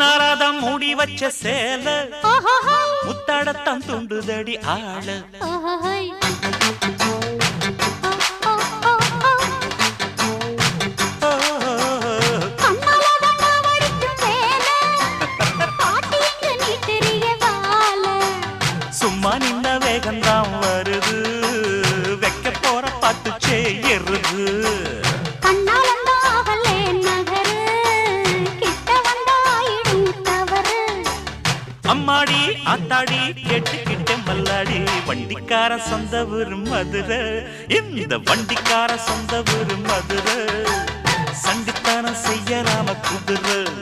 முன்னாராதான் மூடி வச்ச சேல. முத்தாடத்தான் துண்டுதடி ஆள. சும்மா நின்ன வேகம்தான் வருது. வைக்க போற பாட்டு செய்யறது அம்மாடி ஆத்தாடி கேட்டுக்கிட்ட மல்லாடி வண்டிக்கார சொந்த ஊரு மதுரை. இந்த வண்டிக்கார சொந்த ஊரு மதுரை. சண்டித்தான செய்யலாம குதிரை.